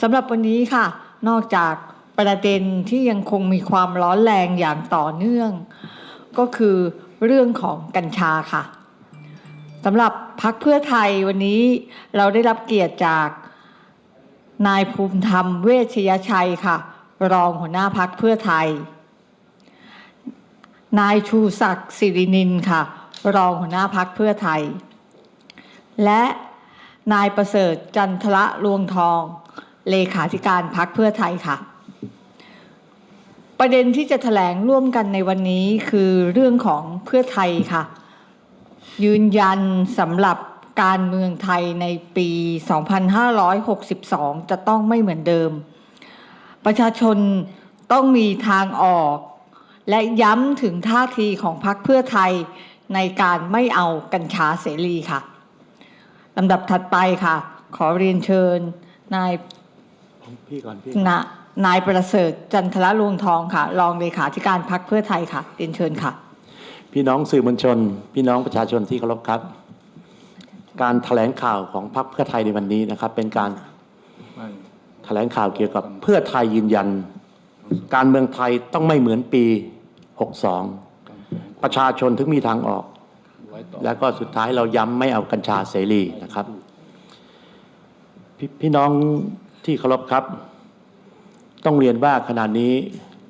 สำหรับวันนี้ค่ะ นอกจากประเด็นที่ยังคงมีความร้อนแรงอย่างต่อเนื่อง ก็คือเรื่องของกัญชาค่ะสำหรับพักเพื่อไทยวันนี้เราได้รับเกียรติจากนายภูมิธรรมเวชยชัยค่ะ รองหัวหน้าพักเพื่อไทย นายชูศักดิ์สิรินินค่ะ รองหัวหน้าพักเพื่อไทย และนายประเสริฐจันทระลวงทอง เลขาธิการพักเพื่อไทยค่ะ ประเด็นที่จะแถลงร่วมกันในวันนี้คือเรื่องของเพื่อไทยค่ะ ยืนยันสำหรับการเมืองไทยในปี 2562 จะต้องไม่เหมือนเดิม ประชาชนต้องมีทางออก และย้ำถึงท่าทีของพรรคเพื่อไทยในการไม่เอากัญชาเสรีค่ะลำดับถัดไปค่ะ ขอเรียนเชิญ นาย พี่ก่อนพี่นะนายประเสริฐจันทระลวงทองค่ะ รองเลขาธิการพรรคเพื่อไทยค่ะเรียนเชิญค่ะ พี่น้องสื่อมวลชน พี่น้องประชาชนที่เคารพครับ การแถลงข่าวของพรรคเพื่อไทยในวันนี้นะครับ เป็นการแถลงข่าวเกี่ยวกับเพื่อไทยยืนยัน การเมืองไทยต้องไม่เหมือนปี 62 ประชาชนถึงมีทางออก แล้วก็สุดท้ายเราย้ำไม่เอากัญชาเสรีนะครับพพี่น้อง ที่เคารพครับ ต้องเรียนว่าขณะนี้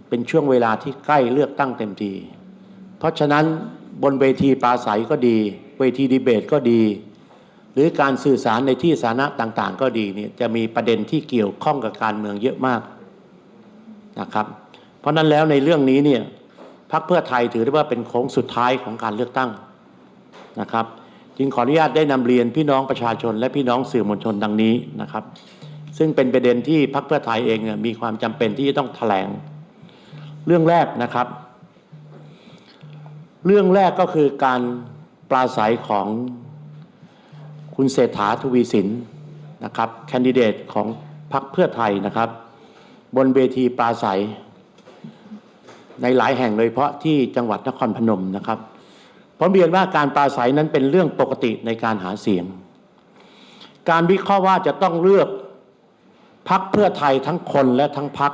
เป็นช่วงเวลาที่ใกล้เลือกตั้งเต็มที เพราะฉะนั้นบนเวทีปราศัยก็ดี เวทีดีเบตก็ดี หรือการสื่อสารในที่สาธารณะต่าง ๆ ก็ดีเนี่ยจะมีประเด็นที่เกี่ยวข้องกับการเมืองเยอะมากนะครับ เพราะนั้นแล้วในเรื่องนี้เนี่ยพรรคเพื่อไทยถือได้ว่าเป็นโค้งสุดท้ายของการเลือกตั้งนะครับ จึงขออนุญาตได้นำเรียนพี่น้องประชาชน และพี่น้องสื่อมวลชนดังนี้นะครับ ซึ่งเป็นประเด็นที่พรรคเพื่อไทยเองเนี่ยมีความจำเป็นที่จะต้องแถลง เรื่องแรกนะครับ เรื่องแรกก็คือการปราศัยของคุณเศรษฐาทวีสินนะครับแคนดิเดตของพรรคเพื่อไทยนะครับ บนเวทีปราศัย ในหลายแห่งโดยเฉพาะที่จังหวัดนครพนมนะครับผมเรียนว่าการปราศัยนั้นเป็นเรื่องปกติในการหาเสียง การวิเคราะห์ว่าจะต้องเลือก พักเพื่อไทยทั้งคนและทั้งพัก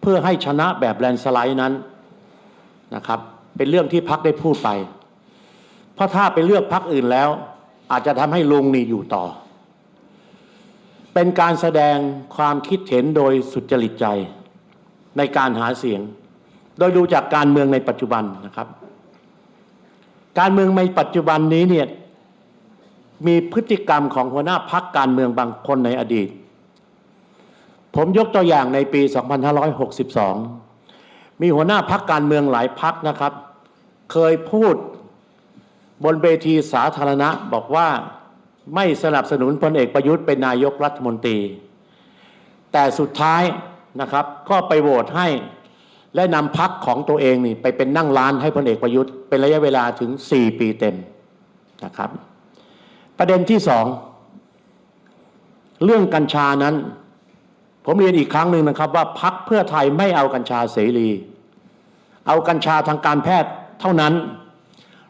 เพื่อให้ชนะแบบแลนสไลด์นั้นนะครับ เป็นเรื่องที่พักได้พูดไป เพราะถ้าไปเลือกพักอื่นแล้ว อาจจะทำให้ลุงนี่อยู่ต่อ เป็นการแสดงความคิดเห็นโดยสุจริตใจในการหาเสียง โดยดูจากการเมืองในปัจจุบันนะครับ การเมืองในปัจจุบันนี้เนี่ยมีพฤติกรรมของหัวหน้าพักการเมืองบางคนในอดีต ผมยกตัวอย่างในปี 2562 มีหัวหน้าพักการเมืองหลายพักนะครับ เคยพูดบนเวทีสาธารณะบอกว่าไม่สนับสนุนพลเอกประยุทธ์เป็นนายกรัฐมนตรี แต่สุดท้ายนะครับก็ไปโหวตให้และนำพักของตัวเองนี่ไปเป็นนั่งร้านให้พลเอกประยุทธ์เป็นระยะเวลาถึง 4 ปีเต็มนะครับ ประเด็นที่สองเรื่องกัญชานั้น ผมเรียนอีกครั้งหนึ่งนะครับ ว่าพักเพื่อไทยไม่เอากัญชาเสรี เอากัญชาทางการแพทย์เท่านั้น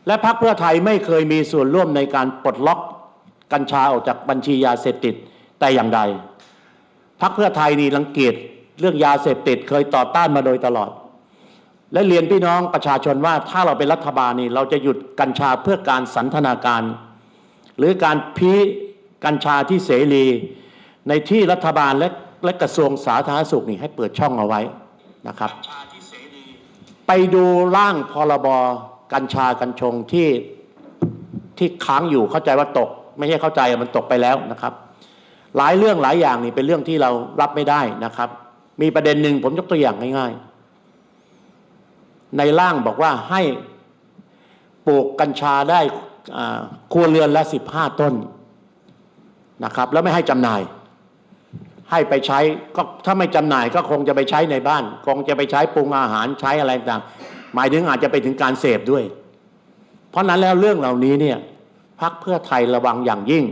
และพักเพื่อไทยไม่เคยมีส่วนร่วมในการปลดล็อกกัญชาออกจากบัญชียาเสพติดแต่อย่างใดพักเพื่อไทยนี่รังเกียจเรื่องยาเสพติดเคยต่อต้านมาโดยตลอด และเรียนพี่น้องประชาชนว่าถ้าเราเป็นรัฐบาลนี่เราจะหยุดกัญชาเพื่อการสันทนาการ หรือการพีกัญชาที่เสรี ในที่รัฐบาลและ และกระทรวงสาธารณสุขนี่ให้เปิดช่องเอาไว้นะครับ ไปดูร่างพรบกัญชากัญชงที่ที่ค้างอยู่เข้าใจว่าตก ไม่ใช่เข้าใจมันตกไปแล้วนะครับ หลายเรื่องหลายอย่างนี่เป็นเรื่องที่เรารับไม่ได้นะครับ มีประเด็นหนึ่งผมยกตัวอย่างง่ายๆ ในร่างบอกว่าให้ปลูกกัญชาได้ครัวเรือนละสิบห้าต้นนะครับ แล้วไม่ให้จำหน่าย ให้ไปใช้ก็ถ้าไม่จำหน่ายก็คงจะไปใช้ในบ้าน คงจะไปใช้ปรุงอาหารใช้อะไรต่างหมายถึงอาจจะไปถึงการเสพด้วย เพราะนั้นแล้วเรื่องเหล่านี้เนี่ยพักเพื่อไทยระวังอย่างยิ่ง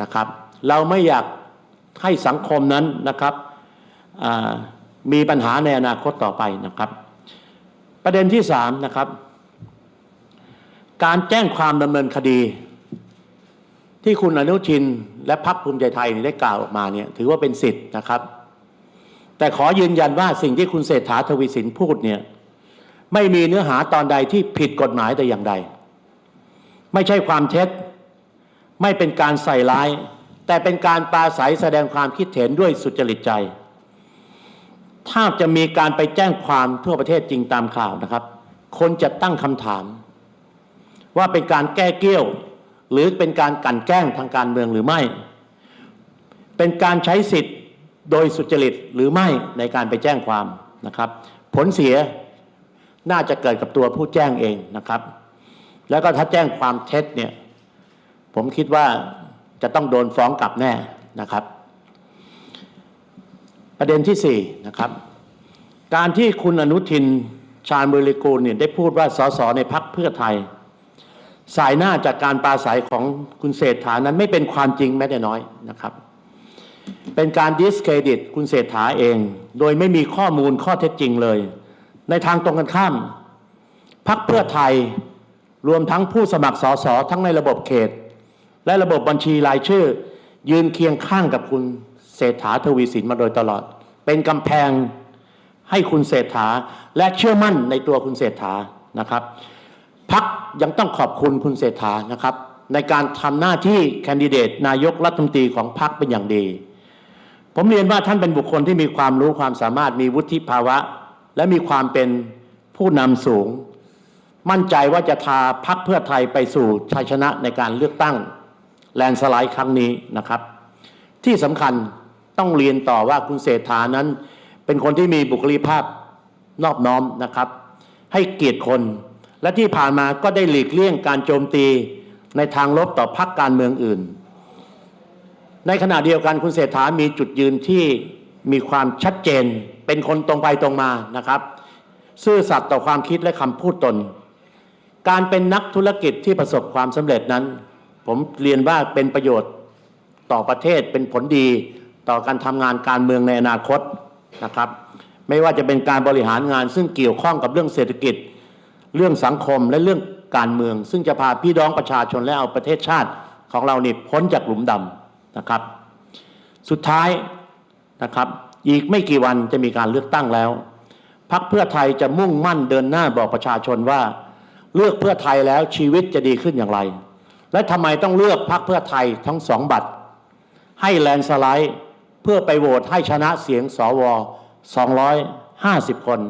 นะครับ เราไม่อยากให้สังคมนั้นนะครับมีปัญหาในอนาคตต่อไปนะครับ ประเด็นที่สามนะครับ การแจ้งความดำเนินคดี ที่คุณอนุทินและพรรคภูมิใจไทยได้กล่าวออกมาเนี่ยถือว่าเป็นสิทธิ์นะครับ แต่ขอยืนยันว่าสิ่งที่คุณเศรษฐาทวีสินพูดเนี่ยไม่มีเนื้อหาตอนใดที่ผิดกฎหมายแต่อย่างใด ไม่ใช่ความเท็จ ไม่เป็นการใส่ร้าย แต่เป็นการปราศัยแสดงความคิดเห็นด้วยสุจริตใจ ถ้าจะมีการไปแจ้งความทั่วประเทศจริงตามข่าวนะครับ คนจะตั้งคำถาม ว่าเป็นการแก้เกี้ยว หรือเป็นการกันแกล้งทางการเมืองหรือไม่ เป็นการใช้สิทธิ์โดยสุจริตหรือไม่ในการไปแจ้งความนะครับ ผลเสียน่าจะเกิดกับตัวผู้แจ้งเองนะครับ แล้วก็ถ้าแจ้งความเท็จเนี่ยผมคิดว่าจะต้องโดนฟ้องกลับแน่นะครับ ประเด็นที่สี่นะครับ การที่คุณอนุทินชาญบริกูลเนี่ยได้พูดว่าสสในพักเพื่อไทย สายหน้าจากการปราศัยของคุณเศรษฐานั้นไม่เป็นความจริงแม้แต่น้อยนะครับ เป็นการดิสเครดิตคุณเศรษฐาเอง โดยไม่มีข้อมูลข้อเท็จจริงเลย ในทางตรงกันข้ามพักเพื่อไทยรวมทั้งผู้สมัครสสทั้งในระบบเขต และระบบบัญชีรายชื่อ ยืนเคียงข้างกับคุณเศรษฐาทวีสินมาโดยตลอด เป็นกำแพงให้คุณเศรษฐาและเชื่อมั่นในตัวคุณเศรษฐานะครับ พักยังต้องขอบคุณคุณเศรษฐานะครับ ในการทำหน้าที่แคนดิเดตนายกรัฐมนตรีของพักเป็นอย่างดี ผมเรียนว่าท่านเป็นบุคคลที่มีความรู้ความสามารถมีวุฒิภาวะ และมีความเป็นผู้นำสูง มั่นใจว่าจะพาพักเพื่อไทยไปสู่ชัยชนะในการเลือกตั้งแลนสไลด์ครั้งนี้นะครับ ที่สำคัญต้องเรียนต่อว่าคุณเศรษฐานั้น เป็นคนที่มีบุคลิกภาพนอบน้อมนะครับ ให้เกียรติคน และที่ผ่านมาก็ได้หลีกเลี่ยงการโจมตีในทางลบต่อพรรคการเมืองอื่น ในขณะเดียวกันคุณเศรษฐามีจุดยืนที่มีความชัดเจน เป็นคนตรงไปตรงมานะครับ ซื่อสัตย์ต่อความคิดและคำพูดตน การเป็นนักธุรกิจที่ประสบความสำเร็จนั้น ผมเรียนว่าเป็นประโยชน์ต่อประเทศเป็นผลดีต่อการทำงานการเมืองในอนาคตนะครับ ไม่ว่าจะเป็นการบริหารงานซึ่งเกี่ยวข้องกับเรื่องเศรษฐกิจ เรื่องสังคมและเรื่องการเมือง ซึ่งจะพาพี่น้องประชาชนและเอาประเทศชาติของเรานี่พ้นจากหลุมดำนะครับ สุดท้ายนะครับ อีกไม่กี่วันจะมีการเลือกตั้งแล้วพักเพื่อไทยจะมุ่งมั่นเดินหน้าบอกประชาชนว่า เลือกเพื่อไทยแล้วชีวิตจะดีขึ้นอย่างไร และทำไมต้องเลือกพักเพื่อไทยทั้งสองบัตร ให้แลนสไลด์เพื่อไปโหวตให้ชนะเสียงสวอ250 คน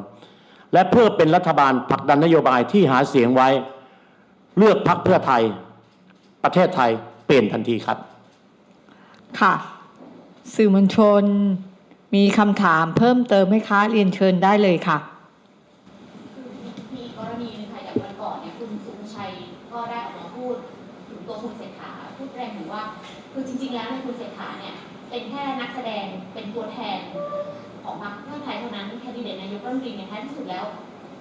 และเพื่อเป็นรัฐบาลผลักดันนโยบายที่หาเสียงไว้ เลือกพักเพื่อไทย ประเทศไทยเปลี่ยนทันทีครับ ค่ะ สื่อมวลชนมีคำถามเพิ่มเติมไหมคะ เรียนเชิญได้เลยค่ะ มีกรณีหนึงค่ะอย่างวันก่อนเนี่ยคุณสุภชัยก็ได้ออกมาพูดถึงตัวคุณเศรษฐาพูดแรงถึงว่าคือจริง ๆ แล้วเนี่ยคุณเศรษฐาเนี่ยเป็นแค่นักแสดงเป็นตัวแทน เดตนายกรัฐมนตรีเนี่ยท้ายที่สุดแล้ว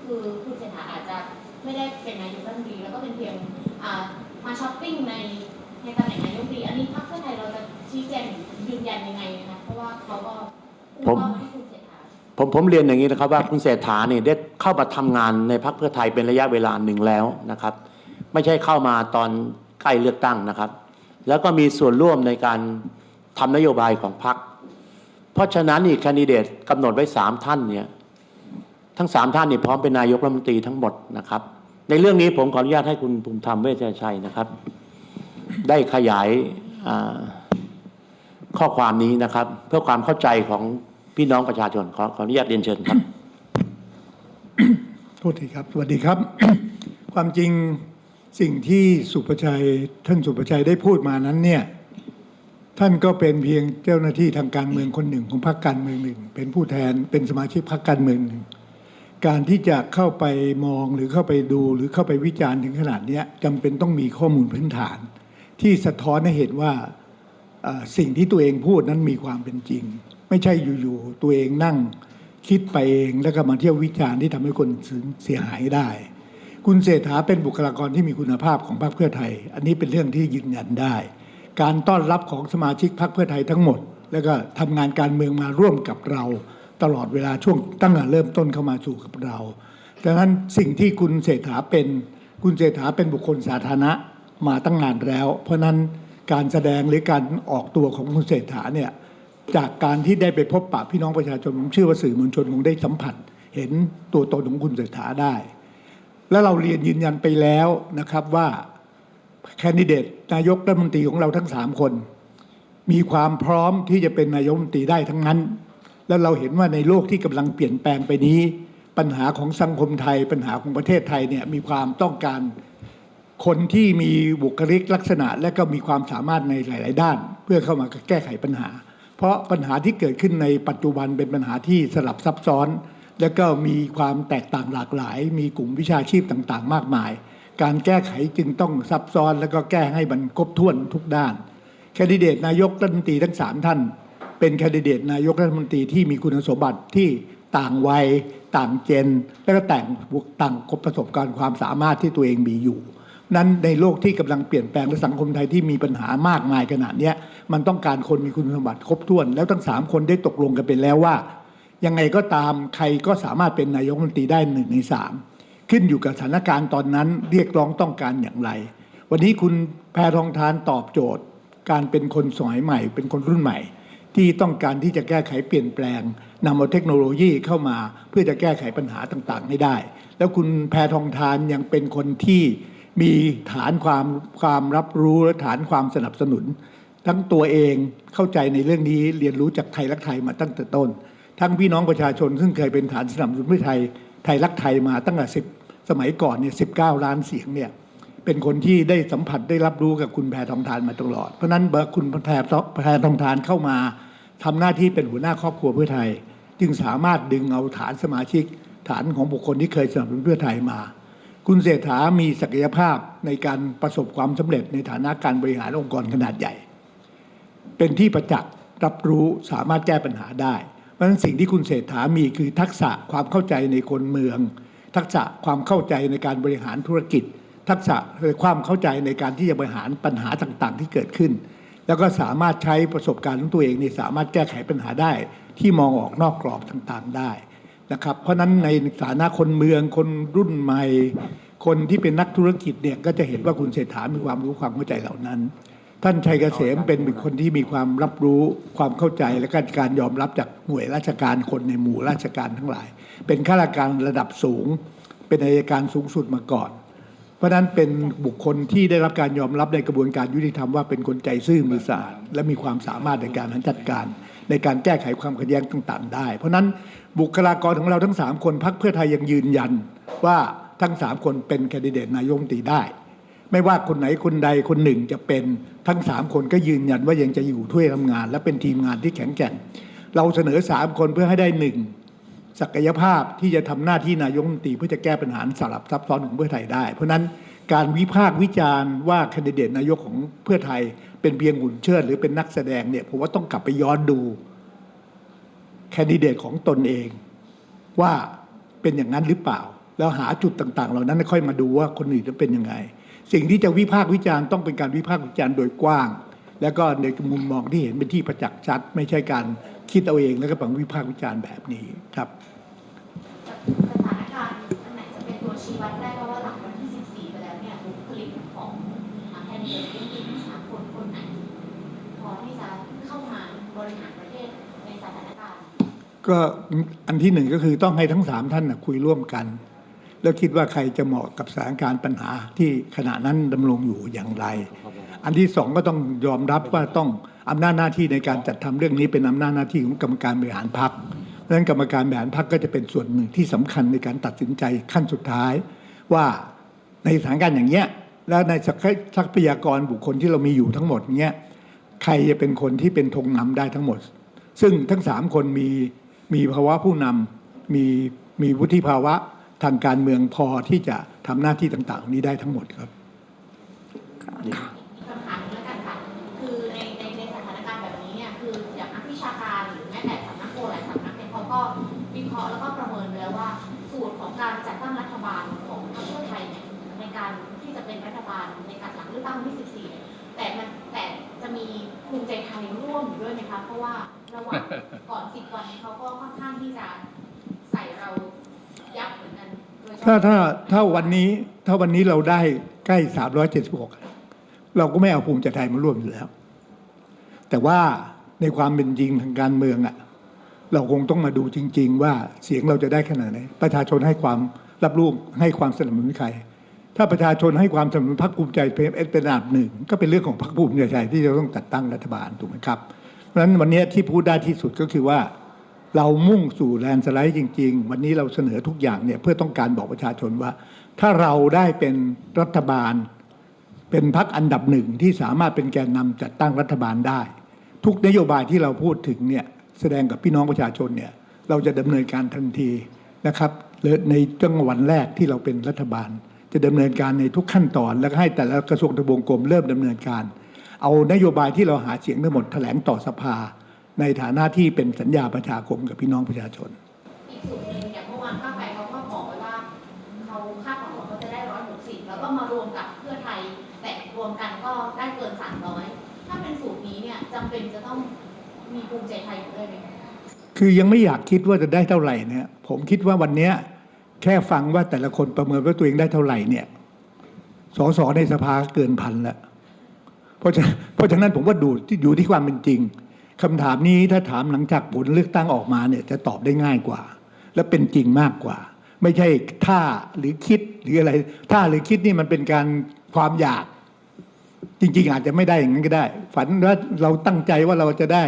คือคุณเศรษฐาอาจจะไม่ได้เป็นนายกรัฐมนตรีแล้วก็เป็นเพียงอ่ามาช้อปปิ้งในในตำแหน่งนายกรัฐมนตรี อันนี้พรรคเพื่อไทยเราจะชี้แจงยืนยันยังไงนะคะเพราะว่าเขาก็พูดว่าให้คุณเศรษฐาผมผมเรียนอย่างนี้นะครับว่าคุณเศรษฐาเนี่ยได้เข้ามาทำงานในพรรคเพื่อไทยเป็นระยะเวลาหนึ่งแล้วนะครับ ไม่ใช่เข้ามาตอนใกล้เลือกตั้งนะครับ แล้วก็มีส่วนร่วมในการทำนโยบายของพรรคเพราะฉะนั้นนี่แคนดิเดตกำหนดไว้สามท่านเนี่ย ทั้งสามท่านนี่พร้อมเป็นนายกรัฐมนตรีทั้งหมดนะครับ ในเรื่องนี้ผมขออนุญาตให้คุณภูมิธรรมเวชชัยนะครับ ได้ขยายข้อความนี้นะครับ เพื่อความเข้าใจของพี่น้องประชาชนขอขออนุญาตเรียนเชิญครับโทษทีครับสวัสดีครับ ความจริงสิ่งที่สุประชัยท่านสุประชัยได้พูดมานั้นเนี่ยท่านก็เป็นเพียงเจ้าหน้าที่ทางการเมืองคนหนึ่งของพรรคการเมืองหนึ่ง เป็นผู้แทนเป็นสมาชิกพรรคการเมืองหนึ่ง การที่จะเข้าไปมองหรือเข้าไปดูหรือเข้าไปวิจารณ์ถึงขนาดนี้จำเป็นต้องมีข้อมูลพื้นฐาน ที่สะท้อนให้เห็นว่าสิ่งที่ตัวเองพูดนั้นมีความเป็นจริง ไม่ใช่อยู่ๆตัวเองนั่งคิดไปเองแล้วก็มาเที่ยววิจารณ์ที่ทำให้คนเสียหายได้ คุณเศรษฐาเป็นบุคลากรที่มีคุณภาพของพรรคเพื่อไทย อันนี้เป็นเรื่องที่ยืนยันได้ การต้อนรับของสมาชิกพรรคเพื่อไทยทั้งหมด แล้วก็ทำงานการเมืองมาร่วมกับเรา ตลอดเวลาช่วงตั้งแต่เริ่มต้นเข้ามาสู่กับเราดังนั้นสิ่งที่คุณเศรษฐาเป็นคุณเศรษฐาเป็นบุคคลสาธารณะมาตั้งนานแล้ว เพราะฉะนั้นการแสดงหรือการออกตัวของคุณเศรษฐาเนี่ยจากการที่ได้ไปพบปะพี่น้องประชาชนผมเชื่อว่าสื่อมวลชนคงได้สัมผัส เห็นตัวตนของคุณเศรษฐาได้ และเราเรียนยืนยันไปแล้วนะครับว่าแคนดิเดตนายกรัฐมนตรีของเราทั้งสามคน มีความพร้อมที่จะเป็นนายกรัฐมนตรีได้ทั้งนั้น แล้วเราเห็นว่าในโลกที่กำลังเปลี่ยนแปลงไปนี้ ปัญหาของสังคมไทย ปัญหาของประเทศไทยเนี่ยมีความต้องการคนที่มีบุคลิกลักษณะ และก็มีความสามารถในหลาย ๆ ด้าน เพื่อเข้ามาแก้ไขปัญหา เพราะปัญหาที่เกิดขึ้นในปัจจุบันเป็นปัญหาที่สลับซับซ้อน และก็มีความแตกต่างหลากหลาย มีกลุ่มวิชาชีพต่าง ๆ มากมาย การแก้ไขจึงต้องซับซ้อน แล้วก็แก้ให้มันครบถ้วนทุกด้าน แคนดิเดตนายกรัฐมนตรีทั้งสามท่าน เป็นแคนดิเดตนายกรัฐมนตรีที่มีคุณสมบัติที่ต่างวัย ต่างเจน และก็แต่งต่างประสบการณ์ความสามารถที่ตัวเองมีอยู่ นั้นในโลกที่กำลังเปลี่ยนแปลงและสังคมไทยที่มีปัญหามากมายขนาดนี้มันต้องการคนมีคุณสมบัติครบถ้วน แล้วทั้งสามคนได้ตกลงกันไปแล้วว่า ยังไงก็ตามใครก็สามารถเป็นนายกรัฐมนตรีได้หนึ่งในสามขึ้นอยู่กับสถานการณ์ตอนนั้นเรียกร้องต้องการอย่างไร วันนี้คุณแพทองทานตอบโจทย์ การเป็นคนสมัยใหม่ เป็นคนรุ่นใหม่ ที่ต้องการที่จะแก้ไขเปลี่ยนแปลงนำเอาเทคโนโลยีเข้ามาเพื่อจะแก้ไขปัญหาต่างๆ ให้ได้ แล้วคุณแพทองทานยังเป็นคนที่มีฐานความความรับรู้และฐานความสนับสนุน ทั้งตัวเองเข้าใจในเรื่องนี้เรียนรู้จากไทยรักไทยมาตั้งแต่ต้น ทั้งพี่น้องประชาชนซึ่งเคยเป็นฐานสนับสนุนเพื่อไทยไทยรักไทยมาตั้งแต่สิบสมัยก่อนเนี่ยสิบเก้าล้านเสียงเนี่ย เป็นคนที่ได้สัมผัสได้รับรู้กับคุณแพทองทานมาตลอด เพราะนั้นเบอร์คุณแพแพทองทานเข้ามาทำหน้าที่เป็นหัวหน้าครอบครัวเพื่อไทย จึงสามารถดึงเอาฐานสมาชิก ฐานของบุคคลที่เคยสนับสนุนเพื่อไทยมา คุณเศรษฐามีศักยภาพในการประสบความสำเร็จในฐานะการบริหารองค์กรขนาดใหญ่ เป็นที่ประจักษ์รับรู้สามารถแก้ปัญหาได้ เพราะฉะนั้นสิ่งที่คุณเศรษฐามีคือทักษะความเข้าใจในคนเมือง ทักษะความเข้าใจในการบริหารธุรกิจ ทักษะความเข้าใจในการที่จะบริหารปัญหาต่างๆ ที่เกิดขึ้น แล้วก็สามารถใช้ประสบการณ์ของตัวเองนี่สามารถแก้ไขปัญหาได้ที่มองออกนอกกรอบต่างๆได้นะครับ เพราะฉะนั้นในฐานะคนเมืองคนรุ่นใหม่ คนที่เป็นนักธุรกิจเนี่ยก็จะเห็นว่าคุณเศรษฐามีความรู้ความเข้าใจเหล่านั้น ท่านชัยเกษมเป็นบุคคลที่มีความรับรู้ความเข้าใจและการการยอมรับจากหน่วยราชการคนในหมู่ราชการทั้งหลาย เป็นข้าราชการระดับสูง เป็นอัยการสูงสุดมาก่อน ราะนั้นเป็นบุคคลที่ได้รับการยอมรับในกระบวนการยุติธรรมว่าเป็นคนใจซื่อมือสะอาดและมีความสามารถในการจัดการในการแก้ไขความขัดแย้งต่างๆ ได้ เพราะนั้นบุคลากรของเราทั้งสามคนพักเพื่อไทยยังยืนยันว่าทั้งสามคนเป็นแคนดิเดตนายกตีได้ ไม่ว่าคนไหนคนใดคนหนึ่งจะเป็นทั้งสามคนก็ยืนยันว่ายังจะอยู่ถ้วยทำงาน และเป็นทีมงานที่แข็งแกร่ง เราเสนอสามคนเพื่อให้ได้หนึ่ง ศักยภาพที่จะทำหน้าที่นายกรัฐมนตรีเพื่อจะแก้ปัญหาสลับซับซ้อนของเพื่อไทยได้ เพราะนั้นการวิพากษ์วิจารณ์ว่าคนดิเดตนายกของเพื่อไทย เป็นเพียงหุ่นเชิดหรือเป็นนักแสดงเนี่ยผมว่าต้องกลับไปย้อนดูคนดิเดตของตนเอง ว่าเป็นอย่างนั้นหรือเปล่า แล้วหาจุดต่าง ๆ เหล่านั้นค่อยมาดูว่าคนอื่นจะเป็นยังไง สิ่งที่จะวิพากษ์วิจารณ์ต้องเป็นการวิพากษ์วิจารณ์โดยกว้าง แล้วก็ในมุมมองที่เห็นเป็นที่ประจักษ์ชัด ไม่ใช่การ คิดเอาเองแล้วก็ปังวิพากษ์วิจารณ์แบบนี้ครับสถานการณ์อันไหนจะเป็นตัวชี้วัดได้เพราะว่าหลังวันที่ 14 ไปแล้วเนี่ยบุคลิกของแคนดิเดตที่มีทั้งสามคนคนไหนพอที่จะเข้ามาบริหารประเทศในสถานการณ์ ก็อันที่หนึ่งก็คือต้องให้ทั้งสามท่านนะคุยร่วมกัน แล้วคิดว่าใครจะเหมาะกับสถานการณ์ปัญหาที่ขณะนั้นดำรงอยู่อย่างไร อันที่สองก็ต้องยอมรับว่าต้องอำนาจหน้าที่ในการจัดทำเรื่องนี้เป็นอำนาจหน้าที่ของกรรมการบริหารพรรคเพราะฉะนั้นกรรมการบริหารพรรคก็จะเป็นส่วนหนึ่งที่สำคัญในการตัดสินใจขั้นสุดท้าย ว่าในสถานการณ์อย่างเงี้ยแล้วในทรัพยากรบุคคลที่เรามีอยู่ทั้งหมดเนี้ยใครจะเป็นคนที่เป็นธงนำได้ทั้งหมด ซึ่งทั้งสามคนมีมีภาวะผู้นำมีมีวุฒิภาวะ ทางการเมืองพอที่จะทำหน้าที่ต่างๆ นี้ได้ทั้งหมดครับคำถามนี้แล้วกันค่ะคือในในในสถานการณ์แบบนี้เนี่ยคืออย่างนักวิชาการหรือแม้แต่สำนักโพลหลายสำนักเนี่ยเขาก็วิเคราะห์แล้วก็ประเมินไปแล้วว่า สูตรของการจัดตั้งรัฐบาลของพรรคเพื่อไทยเนี่ยในการที่จะเป็นรัฐบาลในการหลังเลือกตั้งวันที่14เนี่ยแต่มันแต่จะมีภูมิใจไทยร่วมอยู่ด้วยไหมคะเพราะว่าระหว่างก่อน10วันเขาก็ค่อนข้างที่จะ ถ้าถ้าถ้าวันนี้ถ้าวันนี้เราได้ใกล้376เจ็ดสิบหกเราก็ไม่เอาภูมิใจไทยมาร่วมอยู่แล้ว แต่ว่าในความเป็นจริงทางการเมืองอะเราคงต้องมาดูจริง ๆ ว่าเสียงเราจะได้ขนาดไหนประชาชนให้ความรับรู้ให้ความสนับสนุนใคร ถ้าประชาชนให้ความสนับสนุนพรรคภูมิใจเป็นเป็นอันดับหนึ่งก็เป็นเรื่องของพรรคภูมิใจไทยที่จะต้องจัดตั้งรัฐบาลถูกไหมครับเพราะฉะนั้นวันนี้ที่พูดได้ที่สุดก็คือว่า เรามุ่งสู่แลนด์สไลด์จริง ๆ วันนี้เราเสนอทุกอย่างเนี่ยเพื่อต้องการบอกประชาชนว่า ถ้าเราได้เป็นรัฐบาล เป็นพรรคอันดับหนึ่งที่สามารถเป็นแกนนำจัดตั้งรัฐบาลได้ ทุกนโยบายที่เราพูดถึงเนี่ยแสดงกับพี่น้องประชาชนเนี่ยเราจะดำเนินการทันทีนะครับในจังหวันแรกที่เราเป็นรัฐบาล จะดำเนินการในทุกขั้นตอน แล้วก็ให้แต่ละกระทรวงทบวงกรมเริ่มดำเนินการ เอานโยบายที่เราหาเสียงทั้งหมดแถลงต่อสภา ในฐานะที่เป็นสัญญาประชาคมกับพี่น้องประชาชน อีกส่วนหนึ่งอย่างเมื่อวานข้าวไก่เขาก็บอกไว้ว่าเขาคาดหวังว่าเขาจะได้ร้อยหกสิบแล้วก็มารวมกับเพื่อไทยแต่รวมกันก็ได้เกินสามร้อยถ้าเป็นสูตรนี้เนี่ยจำเป็นจะต้องมีภูมิใจไทยอยู่ด้วยไหมคะคือยังไม่อยากคิดว่าจะได้เท่าไหร่เนี่ยผมคิดว่าวันเนี้ยแค่ฟังว่าแต่ละคนประเมินว่าตัวเองได้เท่าไหร่เนี่ยสสในสภาเกินพันแล้วเพราะฉะเพราะฉะนั้นผมว่าดูที่อยู่ที่ความเป็นจริง คำถามนี้ถ้าถามหลังจากผลเลือกตั้งออกมาเนี่ยจะตอบได้ง่ายกว่า และเป็นจริงมากกว่า ไม่ใช่ท่าหรือคิดหรืออะไรท่าหรือคิดนี่มันเป็นการความอยาก จริง ๆ อาจจะไม่ได้อย่างนั้นก็ได้ ฝันว่าเราตั้งใจว่าเราจะได้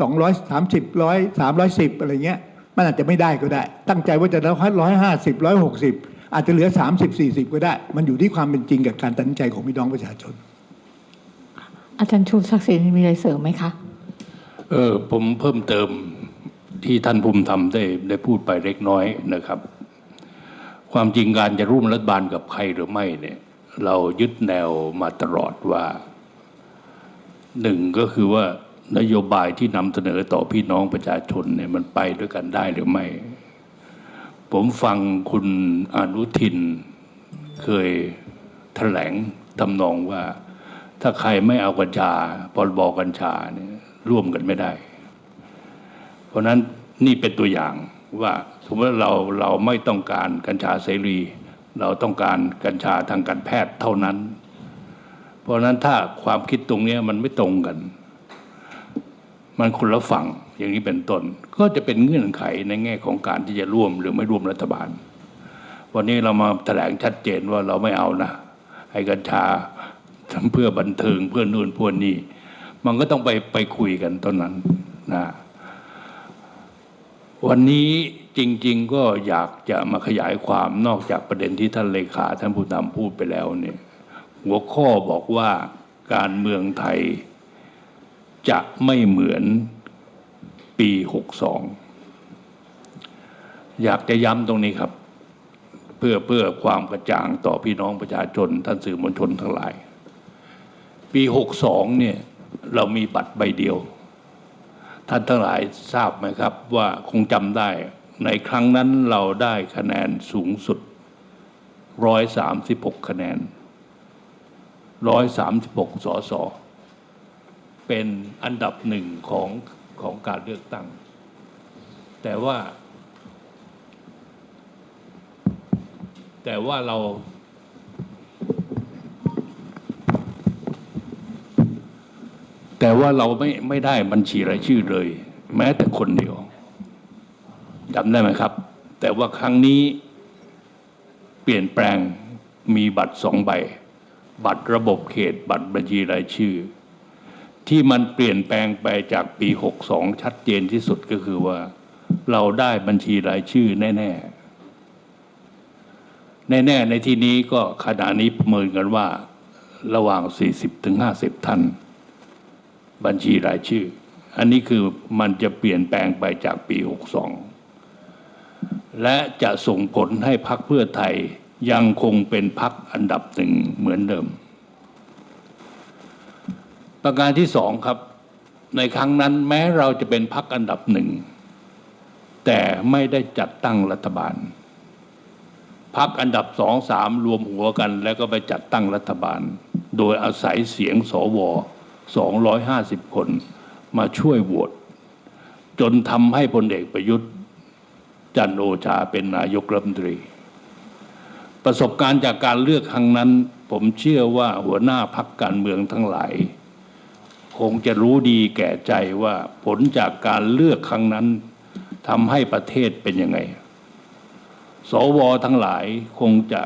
สองร้อยสามสิบร้อยสามร้อยสิบอะไรเงี้ย มันอาจจะไม่ได้ก็ได้ ตั้งใจว่าจะได้ร้อยห้าสิบร้อยหกสิบอาจจะเหลือสามสิบสี่สิบก็ได้ มันอยู่ที่ความเป็นจริงกับการตัดสินใจของพี่น้องประชาชน อาจารย์ชูศักดิ์ศรีมีอะไรเสริมไหมคะ เออผมเพิ่มเติมที่ท่านภูมิธรรมได้ได้พูดไปเล็กน้อยนะครับ ความจริงการจะร่วมรัฐบาลกับใครหรือไม่เนี่ย เรายึดแนวมาตลอดว่าหนึ่งก็คือว่านโยบายที่นำเสนอต่อพี่น้องประชาชนเนี่ยมันไปด้วยกันได้หรือไม่ ผมฟังคุณอนุทินเคยแถลงทำนองว่า ถ้าใครไม่เอากัญชาพรบกัญชาเนี่ย ร่วมกันไม่ได้ เพราะนั้นนี่เป็นตัวอย่างว่าสมมติว่าเราเราไม่ต้องการกัญชาเสรี เราต้องการกัญชาทางการแพทย์เท่านั้น เพราะนั้นถ้าความคิดตรงนี้มันไม่ตรงกัน มันคนละฝั่งอย่างนี้เป็นต้น ก็จะเป็นเงื่อนไขในแง่ของการที่จะร่วมหรือไม่ร่วมรัฐบาล วันนี้เรามาแถลงชัดเจนว่าเราไม่เอานะให้กัญชาทำเพื่อบันเทิงเพื่อนู่นเพื่อนี่ มันก็ต้องไปไปคุยกันตอนนั้นนะวันนี้จริง ๆ ก็อยากจะมาขยายความนอกจากประเด็นที่ท่านเลขาท่านผู้นำพูดไปแล้วเนี่ยหัวข้อบอกว่าการเมืองไทยจะไม่เหมือนปี 62 อยากจะย้ำตรงนี้ครับ เพื่อเพื่อความกระจ่างต่อพี่น้องประชาชน ท่านสื่อมวลชนทั้งหลาย ปี 62 เนี่ย เรามีบัตรใบเดียว ท่านทั้งหลายทราบไหมครับว่าคงจำได้ ในครั้งนั้นเราได้คะแนนสูงสุด 136 คะแนน 136 สส เป็นอันดับหนึ่งของของการเลือกตั้ง แต่ว่า แต่ว่าเรา แต่ว่าเราไม่ไม่ได้บัญชีรายชื่อเลย แม้แต่คนเดียวจำได้ไหมครับ แต่ว่าครั้งนี้เปลี่ยนแปลงมีบัตรสองใบ บัตรระบบเขต บัตรบัญชีรายชื่อ ที่มันเปลี่ยนแปลงไปจากปี 62 ชัดเจนที่สุดก็คือว่า เราได้บัญชีรายชื่อแน่ๆ แน่ๆในที่นี้ก็ขณะนี้ประเมินกันว่า ระหว่าง 40-50ถึงท่าน บัญชีรายชื่อ อันนี้คือมันจะเปลี่ยนแปลงไปจากปี 62 และจะส่งผลให้พักเพื่อไทยยังคงเป็นพักอันดับหนึ่งเหมือนเดิม ประการที่สองครับ ในครั้งนั้นแม้เราจะเป็นพักอันดับหนึ่ง แต่ไม่ได้จัดตั้งรัฐบาลพักอันดับสองสามรวมหัวกัน แล้วก็ไปจัดตั้งรัฐบาล โดยอาศัยเสียงสว 250 คนมาช่วยโหวตจนทำให้พลเอกประยุทธ์ จันโอชาเป็นนายกรัฐมนตรี ประสบการณ์จากการเลือกครั้งนั้น ผมเชื่อว่าหัวหน้าพักการเมืองทั้งหลาย คงจะรู้ดีแก่ใจว่าผลจากการเลือกครั้งนั้นทำให้ประเทศเป็นยังไง สวทั้งหลายคงจะ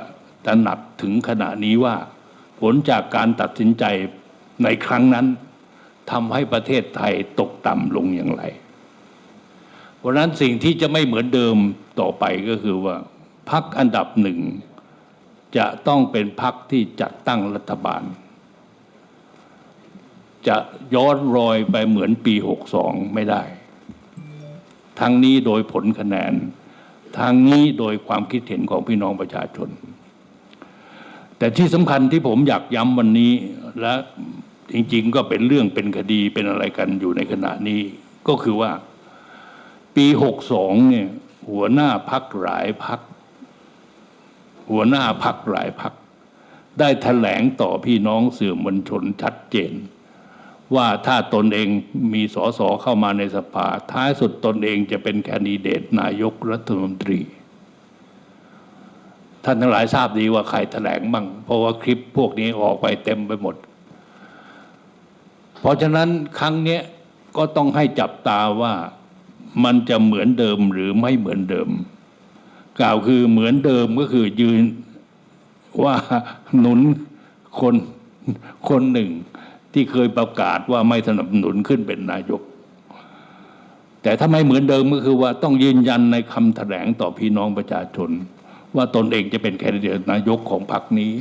ตระหนักถึงขณะนี้ว่า ผลจากการตัดสินใจ ในครั้งนั้นทำให้ประเทศไทยตกต่ำลงอย่างไร เพราะนั้นสิ่งที่จะไม่เหมือนเดิมต่อไปก็คือว่าพักอันดับหนึ่ง จะต้องเป็นพักที่จัดตั้งรัฐบาล จะย้อนรอยไปเหมือนปี 62 ไม่ได้ ทั้งนี้โดยผลคะแนน ทั้งนี้โดยความคิดเห็นของพี่น้องประชาชน แต่ที่สำคัญที่ผมอยากย้ำวันนี้และ จริงๆ ก็เป็นเรื่องเป็นคดีเป็นอะไรกันอยู่ในขณะนี้ ก็คือว่า ปี62เนี่ยหัวหน้าพักหลายพัก หัวหน้าพักหลายพัก ได้แถลงต่อพี่น้องสื่อมวลชนชัดเจน ว่าถ้าตนเองมีสอสอเข้ามาในสภา ท้ายสุดตนเองจะเป็นแคนดิเดตนายกรัฐมนตรี ท่านทั้งหลายทราบดีว่าใครแถลงบ้างเพราะว่าคลิปพวกนี้ออกไปเต็มไปหมด เพราะฉะนั้นครั้งนี้ก็ต้องให้จับตาว่ามันจะเหมือนเดิมหรือไม่เหมือนเดิม กล่าวคือเหมือนเดิมก็คือยืนว่าหนุนคนคนหนึ่งที่เคยประกาศว่าไม่สนับสนุนขึ้นเป็นนายก แต่ถ้าไม่เหมือนเดิมก็คือว่าต้องยืนยันในคำแถลงต่อพี่น้องประชาชน ว่าตนเองจะเป็นแคนดิเดตนายกของพรรคนี้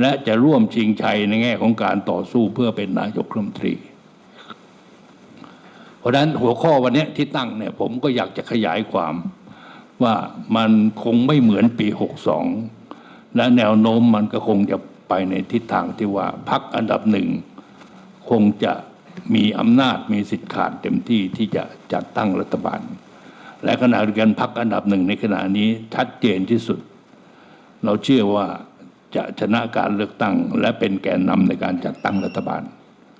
และจะร่วมชิงชัยในแง่ของการต่อสู้เพื่อเป็นนายกรัฐมนตรี เพราะนั้นหัวข้อวันนี้ที่ตั้งเนี่ยผมก็อยากจะขยายความว่ามันคงไม่เหมือนปี 62 และแนวโน้มมันก็คงจะไปในทิศทางที่ว่าพักอันดับหนึ่งคงจะมีอำนาจมีสิทธิ์ขาดเต็มที่ที่จะจัดตั้งรัฐบาล และขณะเดียวกันพักอันดับหนึ่งในขณะนี้ชัดเจนที่สุด เราเชื่อว่าจะชนะการเลือกตั้ง และเป็นแกนนำในการจัดตั้งรัฐบาล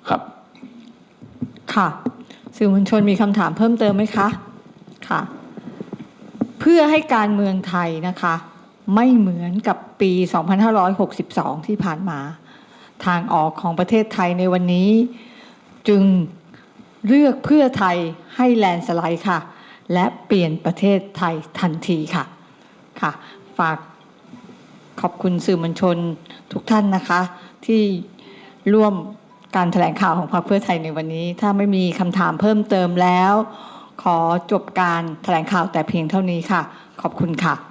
ครับ ค่ะ สื่อมวลชนมีคำถามเพิ่มเติมไหมคะ ค่ะ เพื่อให้การเมืองไทยนะคะ ไม่เหมือนกับปี 2562 ที่ผ่านมา ทางออกของประเทศไทยในวันนี้ จึงเลือกเพื่อไทยให้แลนสไลด์ค่ะ และเปลี่ยนประเทศไทยทันทีค่ะ ค่ะ ฝาก ขอบคุณสื่อมวลชนทุกท่านนะคะ ที่ร่วมการแถลงข่าวของพรรคเพื่อไทยในวันนี้ ถ้าไม่มีคำถามเพิ่มเติมแล้ว ขอจบการแถลงข่าวแต่เพียงเท่านี้ค่ะ ขอบคุณค่ะ